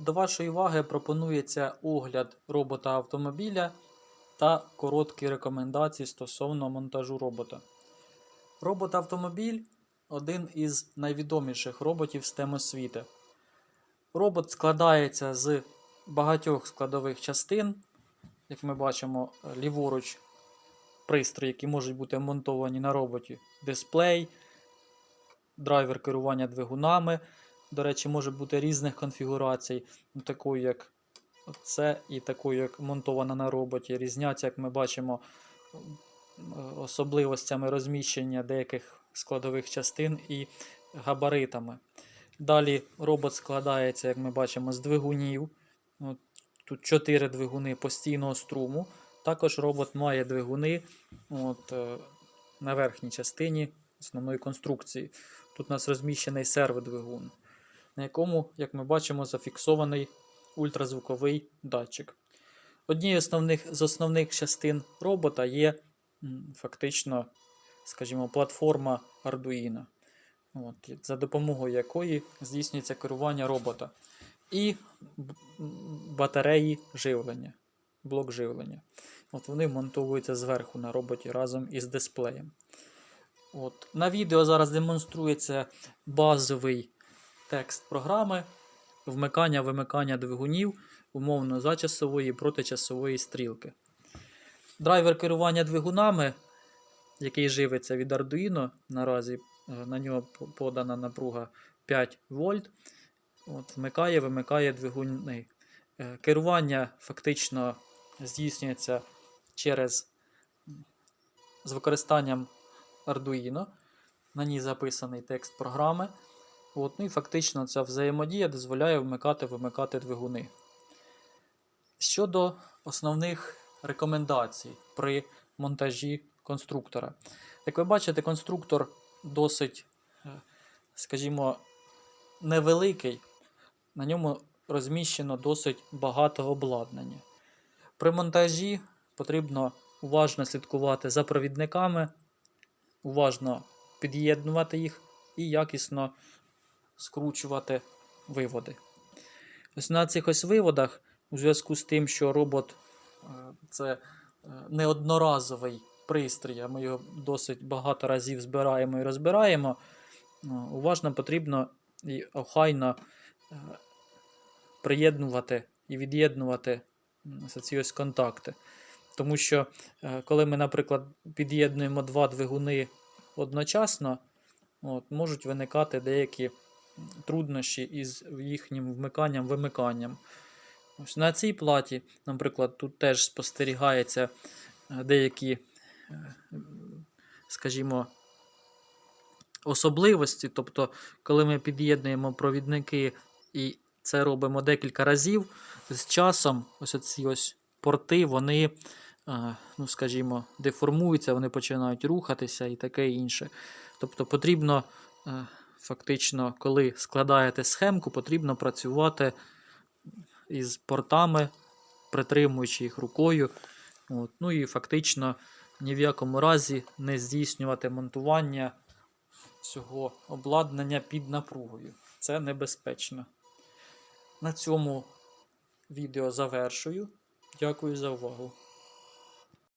До вашої уваги пропонується огляд робота автомобіля та короткі рекомендації стосовно монтажу робота. Робот-автомобіль один із найвідоміших роботів з STEM освіти. Робот складається з багатьох складових частин. Як ми бачимо, ліворуч пристрої, які можуть бути монтовані на роботі, дисплей, драйвер керування двигунами. До речі, може бути різних конфігурацій, ну, такою як це і такою, як монтована на роботі. Різняться, як ми бачимо, особливостями розміщення деяких складових частин і габаритами. Далі робот складається, як ми бачимо, з двигунів. Тут 4 двигуни постійного струму. Також робот має двигуни от, е, на верхній частині основної конструкції. Тут у нас розміщений серводвигун, на якому, як ми бачимо, зафіксований ультразвуковий датчик. Однією основних, з основних частин робота є фактично, скажімо, платформа Arduino, от, за допомогою якої здійснюється керування робота. І батареї живлення, блок живлення. От Вони монтуються зверху на роботі разом із дисплеєм. От. На відео зараз демонструється базовий текст програми вмикання-вимикання двигунів умовно за часової і протичасової стрілки. Драйвер керування двигунами, який живиться від Arduino, наразі е, на нього подана напруга 5 вольт. Вмикає, вимикає двигуни. Е, Керування фактично здійснюється через з використанням Arduino. На ній записаний текст програми. От, ну і фактично ця взаємодія дозволяє вмикати вимикати двигуни. Щодо основних рекомендацій при монтажі конструктора. Як ви бачите, конструктор досить, е, скажімо, невеликий. На ньому розміщено досить багато обладнання. При монтажі потрібно уважно слідкувати за провідниками, уважно під'єднувати їх і якісно скручувати виводи. Ось на цих ось виводах, у зв'язку з тим, що робот е, це е, неодноразовий пристрій, а ми його досить багато разів збираємо і розбираємо, е, уважно потрібно і охайно приєднувати і від'єднувати ці ось контакти. Тому що, коли ми, наприклад, під'єднуємо два двигуни одночасно, от, можуть виникати деякі труднощі із їхнім вмиканням, вимиканням. Ось на цій платі, наприклад, тут теж спостерігається е, деякі, е, скажімо, особливості. Тобто, коли ми під'єднуємо провідники і це робимо декілька разів, з часом ось ці ось порти, вони, е, ну, скажімо, деформуються, вони починають рухатися і таке інше. Тобто потрібно фактично, коли складаєте схемку, потрібно працювати із портами, притримуючи їх рукою. От. Ну і фактично ні в якому разі не здійснювати монтування цього обладнання під напругою. Це небезпечно. На цьому відео завершую. Дякую за увагу.